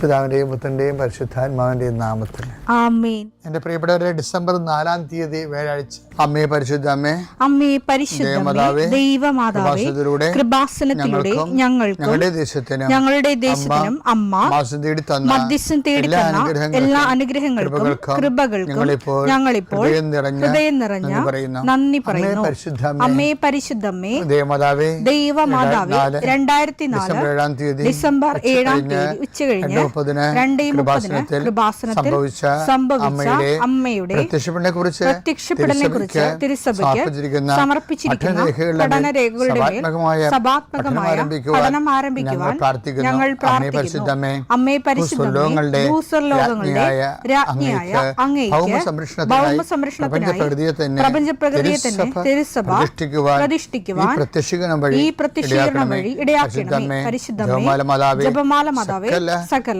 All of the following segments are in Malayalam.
പിതാവിന്റെയും പുത്രന്റെയും പരിശുദ്ധാത്മാവിന്റെയും നാമത്തിൽ. എന്റെ പ്രിയപ്പെട്ടവരെ ഡിസംബർ നാലാം തീയതി വ്യാഴാഴ്ച. അമ്മേ പരിശുദ്ധ അമ്മേ. അമ്മേ പരിശുദ്ധമേ ദൈവമാതാവേ കൃപാസനത്തിലൂടെ ഞങ്ങൾക്കും ഞങ്ങളുടെ ദേശത്തിനും ഞങ്ങളുടെ ദേശത്തിനും അമ്മ മാസം തേടി തന്ന മധ്യസ്ഥം തേടി എല്ലാ തന്ന അനുഗ്രഹങ്ങൾക്കും, എല്ലാ അനുഗ്രഹങ്ങൾക്കും കൃപകൾക്കും ഞങ്ങളിപ്പോൾ ഹൃദയം നിറഞ്ഞ നന്ദി പറയുന്നു. അമ്മേ പരിശുദ്ധമ്മേ ദൈവമാതാവേ ദൈവമാതാവേ രണ്ടായിരത്തി നാല് ഡിസംബർ ഏഴാം തീയതി ഉച്ച ഏഴാം മുപ്പതിന് കൃപാസനത്തിൽ സംഭവിച്ച അമ്മയുടെ അമ്മയുടെ പ്രത്യക്ഷപ്പെടനെ കുറിച്ച് കുറിച്ച് തിരുസഭയ്ക്ക് സമർപ്പിച്ചിരിക്കുന്ന പഠനരേഖകളുടെ സഭാത്മകമായ പഠനം ആരംഭിക്കുവാൻ ഞങ്ങൾ പ്രാർത്ഥിക്കുന്നു. അമ്മേ ഭൂസ്വർലോകങ്ങളുടെ രാജ്ഞിയായ അങ്ങേക്ക് ഭൗമ സംരക്ഷണത്തിനായി ഭൗമ സംരക്ഷണത്തിനായി തന്നെ തിരുസഭ പ്രതിഷ്ഠിക്കുവാൻ പ്രത്യക്ഷീകരണം വഴി ഈ പ്രത്യക്ഷീകരണം വഴി ഇടയാക്കണമേ. പരിശുദ്ധമേ, ജപമാല മാതാവേ സകല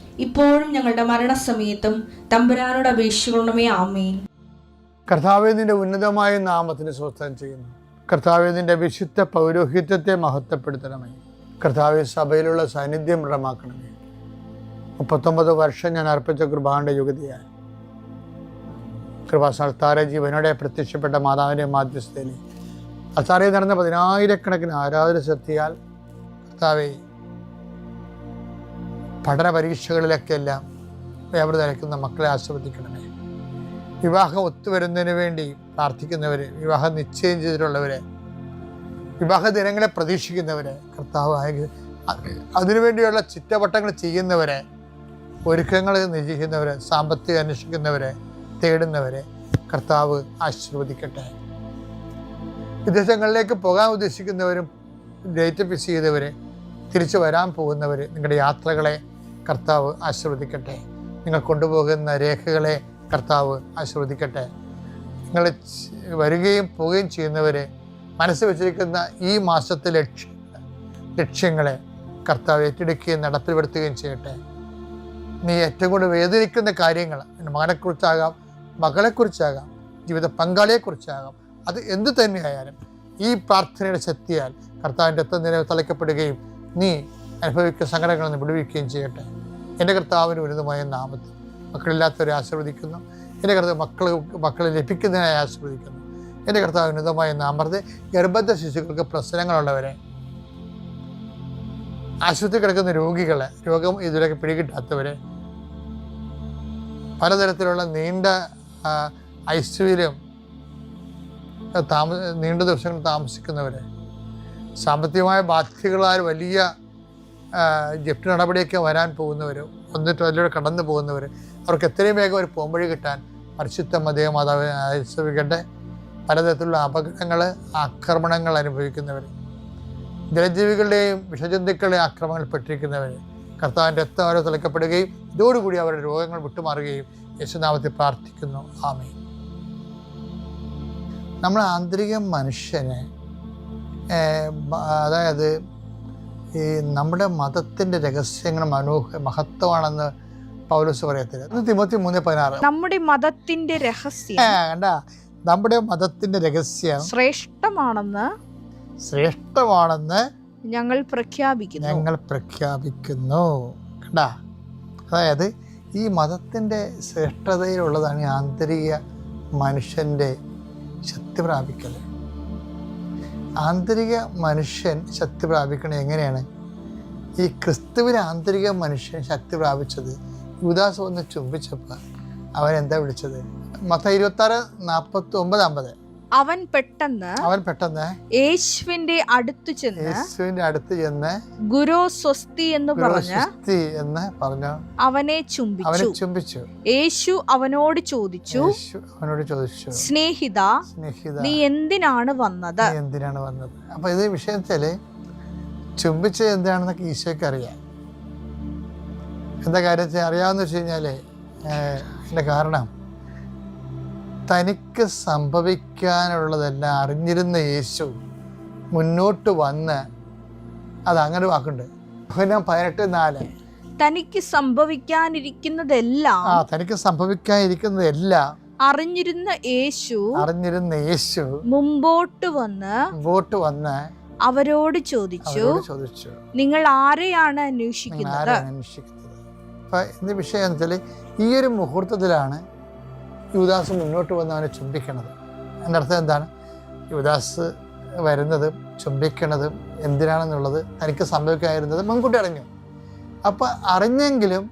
ഇപ്പോഴും ഞങ്ങളുടെ മരണസമയത്തും തമ്പുരാനോട് അപേക്ഷിക്കണമേ ആമേൻ. കർത്താവെ നിന്റെ ഉന്നതമായ നാമത്തിന് സ്വസ്ഥം ചെയ്യുന്നു. കർത്താവെ നിന്റെ വിശുദ്ധ പൗരോഹിത്യത്തെ മഹത്വപ്പെടുത്തണമേ. കർത്താവെ സഭയിലുള്ള സാന്നിധ്യം ഇടമാക്കണമേ മുപ്പത്തൊമ്പത് വർഷം ഞാൻ അർപ്പിച്ച കൃപാന്റെ യുഗതിയായി കൃപാസ്ഥാന ജീവനോടെ പ്രത്യക്ഷപ്പെട്ട മാതാവിന്റെ മാധ്യസ്ഥയിൽ അത്താറയിൽ നടന്ന പതിനായിരക്കണക്കിന് ആരാധന ശക്തിയാൽ കർത്താവെ പഠന പരീക്ഷകളിലൊക്കെ എല്ലാം തിരക്കുന്ന മക്കളെ ആസ്വദിക്കണമേ വിവാഹം ഒത്തുവരുന്നതിന് വേണ്ടി പ്രാർത്ഥിക്കുന്നവർ വിവാഹം നിശ്ചയം ചെയ്തിട്ടുള്ളവരെ വിവാഹ ദിനങ്ങളെ പ്രതീക്ഷിക്കുന്നവർ കർത്താവ് അതിനുവേണ്ടിയുള്ള ചുറ്റവട്ടങ്ങൾ ചെയ്യുന്നവരെ ഒരുക്കങ്ങൾ നിശ്ചയിക്കുന്നവരെ സാമ്പത്തിക അന്വേഷിക്കുന്നവരെ തേടുന്നവരെ കർത്താവ് ആശീർവദിക്കട്ടെ. വിദേശങ്ങളിലേക്ക് പോകാൻ ഉദ്ദേശിക്കുന്നവരും ഡേറ്റ് ഫിക്സ് ചെയ്തവർ തിരിച്ചു വരാൻ പോകുന്നവർ നിങ്ങളുടെ യാത്രകളെ കർത്താവ് ആശീർവദിക്കട്ടെ. നിങ്ങൾ കൊണ്ടുപോകുന്ന രേഖകളെ കർത്താവ് ആശീർവദിക്കട്ടെ. നിങ്ങൾ വരികയും പോവുകയും ചെയ്യുന്നവരെ മനസ്സ് വെച്ചിരിക്കുന്ന ഈ മാസത്തെ ലക്ഷ്യ ലക്ഷ്യങ്ങളെ കർത്താവ് ഏറ്റെടുക്കുകയും നടപ്പിൽപ്പെടുത്തുകയും ചെയ്യട്ടെ. നീ ഏറ്റവും കൂടുതൽ വേദനിക്കുന്ന കാര്യങ്ങൾ മകനെക്കുറിച്ചാകാം മകളെക്കുറിച്ചാകാം ജീവിത പങ്കാളിയെക്കുറിച്ചാകാം അത് എന്തു തന്നെയായാലും ഈ പ്രാർത്ഥനയുടെ ശക്തിയാൽ കർത്താവിന്റെ രക്തം നിലവിൽ തളയ്ക്കപ്പെടുകയും നീ അനുഭവിക്കുന്ന സങ്കടങ്ങളിൽ നിന്ന് വിടുവിക്കുകയും ചെയ്യട്ടെ. എന്റെ കർത്താവിന് ഉന്നതമായ നാമത്തിൽ മക്കളില്ലാത്തവരെ ആശീർവദിക്കുന്നു. എന്റെ കർത്താവ് മക്കൾ മക്കളെ ലഭിക്കുന്നതിനായി ആശീർവദിക്കുന്നു. എന്റെ കർത്താവ് ഉന്നതമായ നാമത്തെ ഗർഭത്തെ ശിശുക്കൾക്ക് പ്രശ്നങ്ങളുള്ളവരെ ആശുപത്രി കിടക്കുന്ന രോഗികളെ രോഗം ഇതുവരെ പിടികിട്ടാത്തവരെ പലതരത്തിലുള്ള നീണ്ട ഐശ്വര്യം താമ നീണ്ട ദിവസങ്ങൾ താമസിക്കുന്നവരെ സാമ്പത്തികമായ ബാധ്യതകളാൽ വലിയ ജപ്തി നടപടിയൊക്കെ വരാൻ പോകുന്നവർ ഒന്നിട്ട് അതിലൂടെ കടന്നു പോകുന്നവർ അവർക്ക് എത്രയും വേഗം ഒരു പോംവഴി കിട്ടാൻ പരിശുദ്ധ മതേ മാതാവ് ആശ്രയിക്കട്ടെ പലതരത്തിലുള്ള അപകടങ്ങൾ ആക്രമണങ്ങൾ അനുഭവിക്കുന്നവർ ജലജീവികളുടെയും വിഷജന്തുക്കളുടെയും ആക്രമണങ്ങൾ പെട്ടിരിക്കുന്നവർ കർത്താവിന്റെ രക്തം അവരെ തിളക്കപ്പെടുകയും ഇതോടുകൂടി അവരുടെ രോഗങ്ങൾ വിട്ടുമാറുകയും യേശുനാമത്തിൽ പ്രാർത്ഥിക്കുന്നു. ആമേ നമ്മൾ ആന്തരിക മനുഷ്യനെ അതായത് ഈ നമ്മുടെ മതത്തിന്റെ രഹസ്യങ്ങൾ മനോഹ മഹത്വമാണെന്ന് പൗലോസ് പറയത്തില്ല. തിമത്തി തിമോത്തി മൂന്ന് പതിനാറ്. നമ്മുടെ മതത്തിന്റെ രഹസ്യം കണ്ട? നമ്മുടെ മതത്തിന്റെ രഹസ്യം ശ്രേഷ്ഠമാണെന്ന് ശ്രേഷ്ഠമാണെന്ന് ഞങ്ങൾ പ്രഖ്യാപിക്കുന്നു. ഞങ്ങൾ പ്രഖ്യാപിക്കുന്നു. കണ്ടാ? അതായത് ഈ മതത്തിന്റെ ശ്രേഷ്ഠതയിലുള്ളതാണ് ഈ ആന്തരിക മനുഷ്യന്റെ ശക്തി പ്രാപിക്കൽ. ആന്തരിക മനുഷ്യൻ ശക്തി പ്രാപിക്കണത് എങ്ങനെയാണ്? ഈ ക്രിസ്തുവിന് ആന്തരിക മനുഷ്യൻ ശക്തി പ്രാപിച്ചത് യുദാസ് ഒന്ന് ചുംബിച്ചപ്പോൾ അവരെന്താ വിളിച്ചത്? മൊത്തം ഇരുപത്താറ് നാൽപ്പത്തി ഒമ്പത് അമ്പത് അവൻ പെട്ടെന്ന് അവൻ പെട്ടെന്ന് യേശുവിന്റെ അടുത്ത് ചെന്ന് യേശുവിന്റെ അടുത്ത് ചെന്ന് ഗുരു സ്വസ്തി എന്ന് പറഞ്ഞ് എന്ന് പറഞ്ഞു അവനെ അവനെ ചുംബിച്ചു. ചുംബിച്ചു യേശു അവനോട് ചോദിച്ചു യേശു അവനോട് ചോദിച്ചു സ്നേഹിത സ്നേഹിത നീ എന്തിനാണ് വന്നത്? എന്തിനാണ് വന്നത്? അപ്പൊ ഇത് വിഷയത്തിൽ ചുംബിച്ച എന്താണെന്നൊക്കെ ഈശോയ്ക്ക് അറിയാം. എന്താ കാര്യം അറിയാവുന്ന വെച്ച് കഴിഞ്ഞാൽ കാരണം തനിക്ക് സംഭവിക്കാനുള്ളതെല്ലാം അറിഞ്ഞിരുന്ന യേശു മുന്നോട്ട് വന്ന് അത് അങ്ങനെ വാക്കുണ്ട്. പതിനെട്ട് നാല്. തനിക്ക് സംഭവിക്കാനിരിക്കുന്നതെല്ലാം ആ തനിക്ക് സംഭവിക്കാനിരിക്കുന്നതെല്ലാം അറിഞ്ഞിരുന്ന യേശു അറിഞ്ഞിരുന്ന യേശു മുമ്പോട്ട് വന്ന് മുമ്പോട്ട് വന്ന് അവരോട് ചോദിച്ചു ചോദിച്ചു. നിങ്ങൾ ആരെയാണ് അന്വേഷിക്കുന്നത്? അന്വേഷിക്കുന്നത്? വിഷയം വെച്ചാൽ ഈ ഒരു മുഹൂർത്തത്തിലാണ് യുവദാസ് മുന്നോട്ട് വന്നാണ് ചുംബിക്കണത് എന്റെ അർത്ഥം എന്താണ്? യുവദാസ് വരുന്നത് ചുംബിക്കണതും എന്തിനാണെന്നുള്ളത് തനിക്ക് സംഭവിക്കാതിരുന്നത് മുൻകൂട്ടി അറിഞ്ഞു. അപ്പോൾ അറിഞ്ഞെങ്കിലും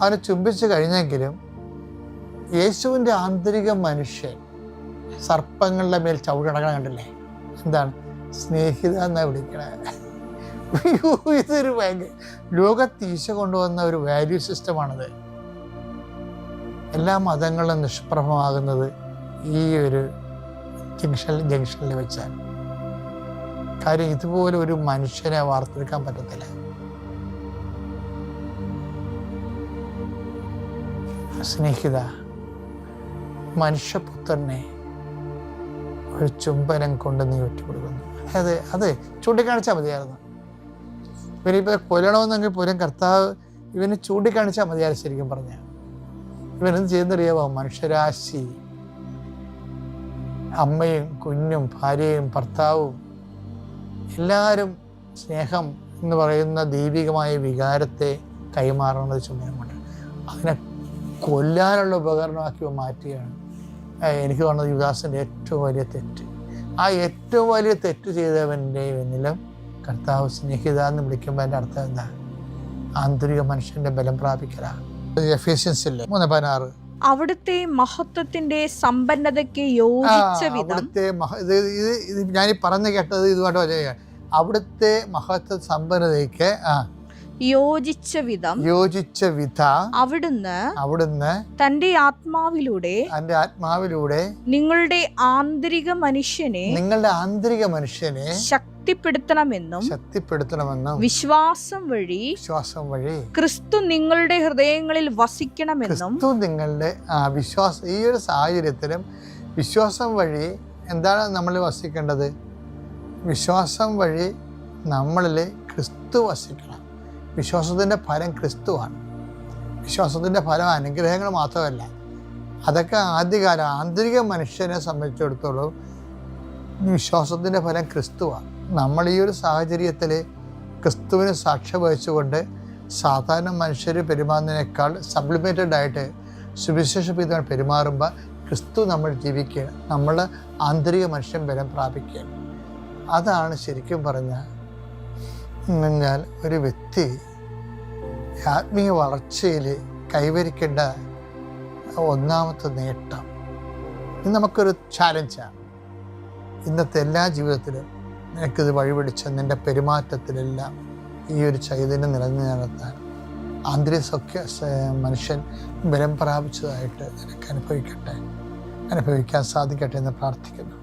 അവനെ ചുംബിച്ചു കഴിഞ്ഞെങ്കിലും യേശുവിന്റെ ആന്തരിക മനുഷ്യൻ സർപ്പങ്ങളുടെ മേൽ ചവിടണക്കണം കണ്ടില്ലേ? എന്താണ്? സ്നേഹിത എന്നാ വിളിക്കണേ. ഇതൊരു ഭയങ്കര ലോകത്ത് ഈശോ കൊണ്ടുവന്ന ഒരു വാല്യൂ സിസ്റ്റമാണത് എല്ലാ മതങ്ങളും നിഷ്പ്രഭമാകുന്നത് ഈ ഒരു ജംഗ്ഷൻ ജംഗ്ഷനിൽ വെച്ചാൽ കാര്യം ഇതുപോലെ ഒരു മനുഷ്യനെ വാർത്തെടുക്കാൻ പറ്റത്തില്ല. സ്നേഹിത മനുഷ്യപുത്രനെ ഒരു ചുംബനം കൊണ്ട് നീ ഒറ്റപ്പെടുക്കുന്നു അതെ അത് ചൂണ്ടിക്കാണിച്ചാൽ മതിയായിരുന്നു. ഇവനിപ്പോൾ കൊല്ലണമെന്നെങ്കിൽ പോലും കർത്താവ് ഇവന് ചൂണ്ടിക്കാണിച്ചാൽ മതിയായിരുന്നു ശരിക്കും പറഞ്ഞ ഇവനെന്ത് ചെയ്യുന്നറിയാവോ? മനുഷ്യരാശി. അമ്മയും കുഞ്ഞും ഭാര്യയും ഭർത്താവും എല്ലാവരും സ്നേഹം എന്ന് പറയുന്ന ദൈവികമായ വികാരത്തെ കൈമാറുന്നത് ചുമതല കൊണ്ട്. അതിനെ കൊല്ലാനുള്ള ഉപകരണമാക്കി മാറ്റുകയാണ്. എനിക്ക് തോന്നുന്നത് യുദാസിന്റെ ഏറ്റവും വലിയ തെറ്റ്. ആ ഏറ്റവും വലിയ തെറ്റ് ചെയ്തവന്റെ എന്നിലും കർത്താവ് സ്നേഹിത എന്ന് വിളിക്കുമ്പോൾ എന്റെ അർത്ഥം എന്താ? ആന്തരിക മനുഷ്യന്റെ ബലം പ്രാപിക്കലാണ് മൂന്ന് പതിനാറ്. അവിടുത്തെ മഹത്വത്തിന്റെ സമ്പന്നതയ്ക്ക് യോജിച്ച വിധം. അവിടുത്തെ ഇത് ഞാൻ പറഞ്ഞു കേട്ടത് ഇതുമായിട്ട് അവിടുത്തെ മഹത്വ സമ്പന്നതയ്ക്ക് ആ യോജിച്ച വിധം യോജിച്ച വിധ അവിടുന്ന് അവിടുന്ന് തന്റെ ആത്മാവിലൂടെ തന്റെ ആത്മാവിലൂടെ നിങ്ങളുടെ ആന്തരിക മനുഷ്യനെ നിങ്ങളുടെ ആന്തരിക മനുഷ്യനെ ശക്തിപ്പെടുത്തണമെന്നും ശക്തിപ്പെടുത്തണമെന്നും വിശ്വാസം വഴി വിശ്വാസം വഴി ക്രിസ്തു നിങ്ങളുടെ ഹൃദയങ്ങളിൽ വസിക്കണമെന്നും ക്രിസ്തു നിങ്ങളുടെ ആ വിശ്വാസം ഈ ഒരു സാഹചര്യത്തിലും വിശ്വാസം വഴി എന്താണ് നമ്മൾ വസിക്കേണ്ടത്? വിശ്വാസം വഴി നമ്മളിൽ ക്രിസ്തു വസിക്കണം. വിശ്വാസത്തിന്റെ ഫലം ക്രിസ്തുവാണ്. വിശ്വാസത്തിന്റെ ഫലം അനുഗ്രഹങ്ങൾ മാത്രമല്ല അതൊക്കെ ആദ്യകാല ആന്തരിക മനുഷ്യനെ സംബന്ധിച്ചിടത്തോളം വിശ്വാസത്തിന്റെ ഫലം ക്രിസ്തുവാണ്. നമ്മൾ ഈ ഒരു സാഹചര്യത്തിൽ ക്രിസ്തുവിന് സാക്ഷ്യം വഹിച്ചുകൊണ്ട് സാധാരണ മനുഷ്യർ പെരുമാറുന്നതിനേക്കാൾ സപ്ലിമെന്റഡ് ആയിട്ട് സുവിശേഷ പിതാവ് പെരുമാറുമ്പോൾ ക്രിസ്തു നമ്മൾ ജീവിക്കുകയാണ്. നമ്മൾ ആന്തരിക മനുഷ്യൻ ബലം പ്രാപിക്കുക അതാണ് ശരിക്കും പറഞ്ഞാൽ കഴിഞ്ഞാൽ ഒരു വ്യക്തി ആത്മീയ വളർച്ചയിൽ കൈവരിക്കേണ്ട ഒന്നാമത്തെ നേട്ടം. ഇത് നമുക്കൊരു ചാലഞ്ചാണ് ഇന്നത്തെ എല്ലാ ജീവിതത്തിലും നിനക്കിത് വഴിപിടിച്ച നിന്റെ പെരുമാറ്റത്തിലെല്ലാം ഈ ഒരു ചൈതന്യം നിലനിന്ന് നിർത്താൻ ആന്തരിക സഖ്യ സ- മനുഷ്യൻ ബലം പ്രാപിച്ചതായിട്ട് നിനക്ക് അനുഭവിക്കട്ടെ. അനുഭവിക്കാൻ സാധിക്കട്ടെ എന്ന് പ്രാർത്ഥിക്കുന്നു.